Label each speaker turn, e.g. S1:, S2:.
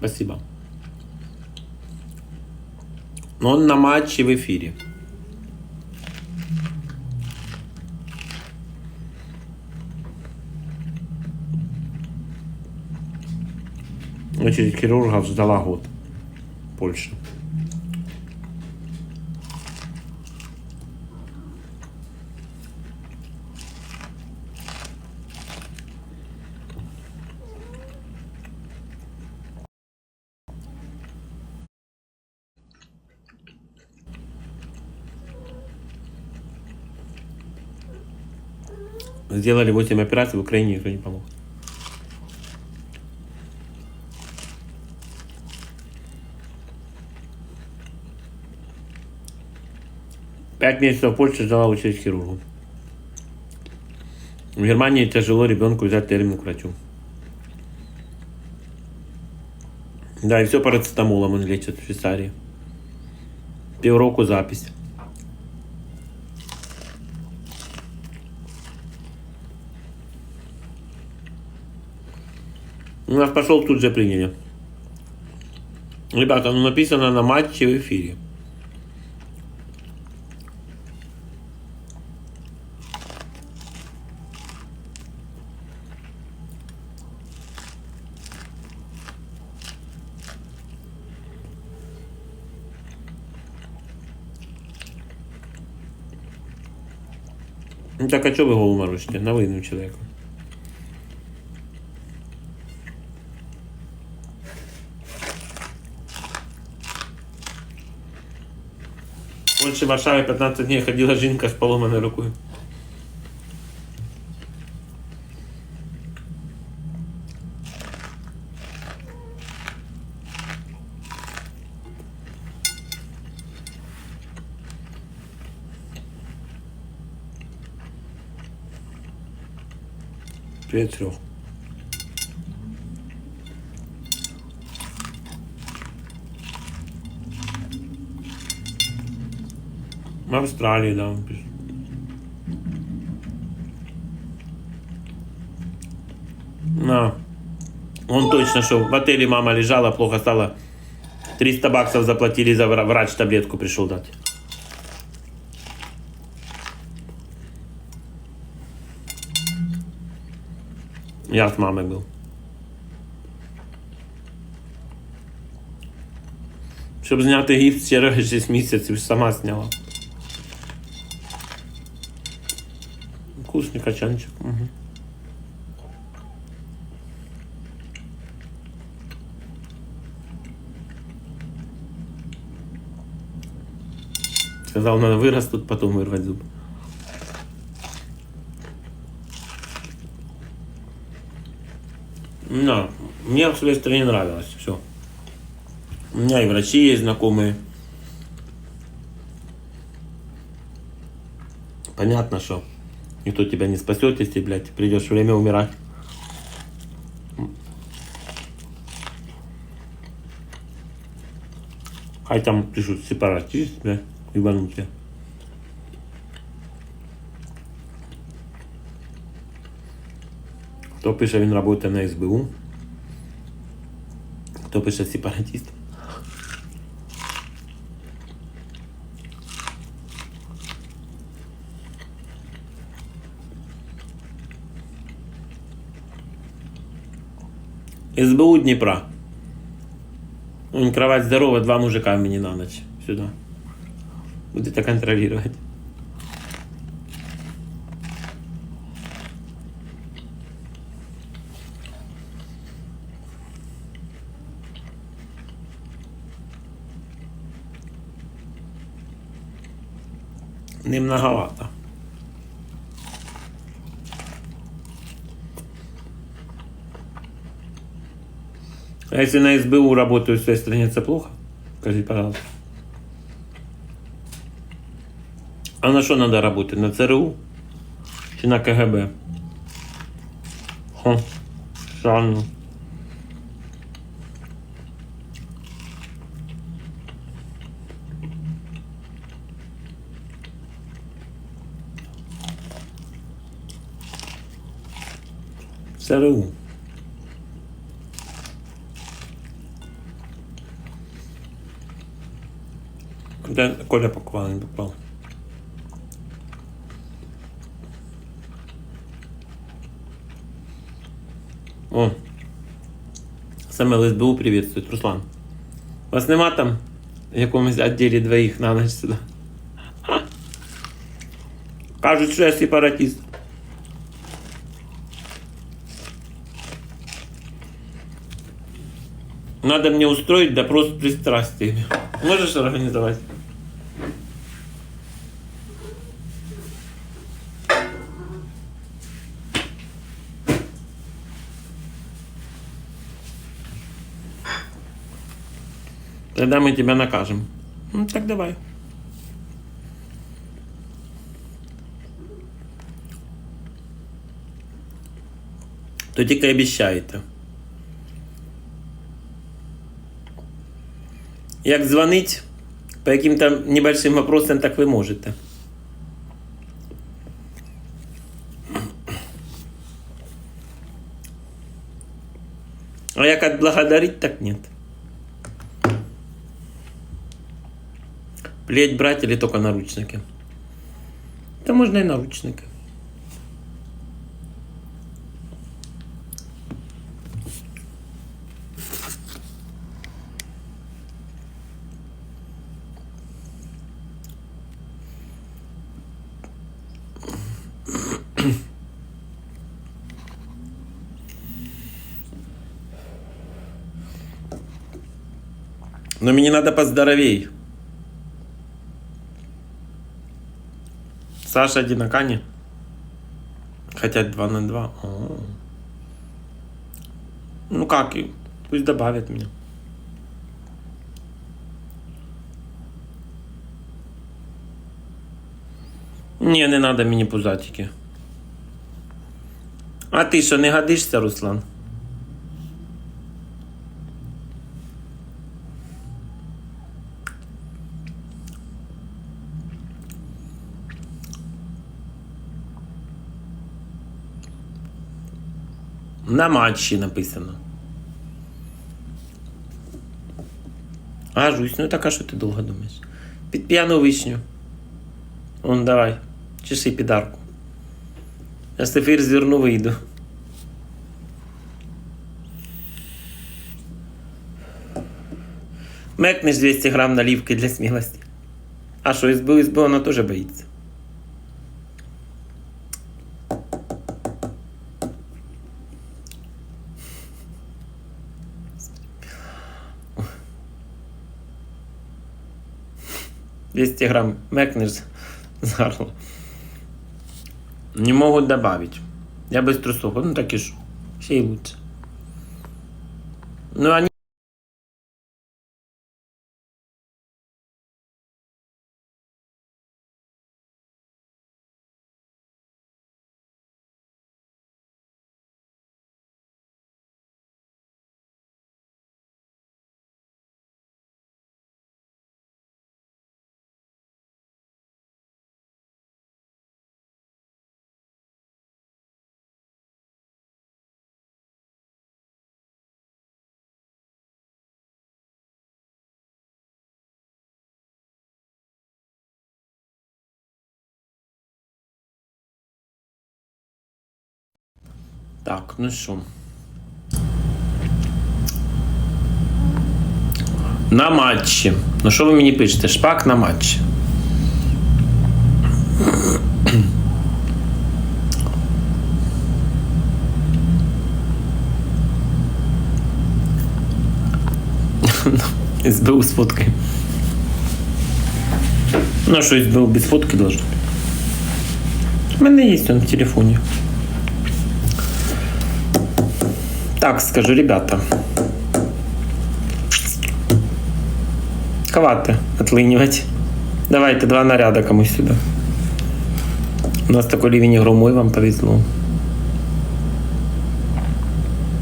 S1: Спасибо. Но он на матче в эфире. Очередь хирургов ждала год. Польша. Сделали 8 операций в Украине, никто не помог. Пять месяцев в Польше ждала очередь к хирургу. В Германии тяжело ребенку взять термин к врачу. Да, и все парацетамолом он лечит в Швейцарии. Півроку запись. У нас пошел тут же приняли. Ребята, ну написано на матче в эфире. Ну так а что вы голову морочите? На войну человеку. В в Варшаве 15 дней ходила жінка з поломаною рукою. Привет, В Австралии, да. На. Он точно, что в отеле мама лежала, плохо стало. 300 баксов заплатили за врач таблетку пришел дать. Я с мамой был. Щоб зняти гіпс через 6 місяців, сама зняла. Вкусный качанчик. Угу. Сказал, надо вырастут, потом вырвать зуб. Да, мне в Сильвестре не нравилось, все. У меня и врачи есть знакомые. Понятно, что никто тебя не спасет, если, блядь, придешь время умирать. Хай там пишут сепаратист, блядь, ебанутые. Хто пише, він працює на СБУ. Хто пише сепаратист. СБУ Днепра. Вон кровать здорова, два мужика мені на ночь. Сюда. Будете контролировать. Не многовато. А если на СБУ работаю в своей стране, это плохо? Скажите, пожалуйста. А на что надо работать? На ЦРУ? Чи на КГБ? Хм, странно. ЦРУ. Де Коля не попав. О. Саме ЛСБУ приветствует, Руслан. Вас нема там в якомусь відділі двоїх на ніч сюди? Кажуть, що я сепаратист. Надо мне устроить допрос пристрастиями. Можешь организовать? Тогда мы тебя накажем. Ну так давай. То тільки обіщаєте. Як дзвонить по яким-то небольшим вопросам, так ви можете. А як отблагодарить, так нет. Плеть брать или только наручники? Да можно и наручники. Но мне надо поздоровей. Саша Динакани. Хотят 2 на 2. О. Ну как, пусть добавят меня. Не, не надо мені пузатики. А ти що, не годишся, Руслан? На матчі написано. А, жусь, ну так а що ти довго думаєш? Під п'яну вишню. Он давай. Чеши підарку. Я з ефір зверну вийду. Мекнеш 200 грамм наливки для смілості. А що, СБУ, СБУ, вона теж боїться. Двести грамм мекнеш з горла. Не могут добавить. Я без трусов. Ну так и ж. Ще й лучше. Ну они... Так, ну що. На матчі. Ну що ви мені пишете? Шпак на матчі. СБУ з фоткою. Ну, що СБУ без фотки должно. У мене є он в телефоні. Так скажу, ребята. Коваты отлынивать. Давайте два наряда комусь сюда. У нас такой ливень громой, вам повезло.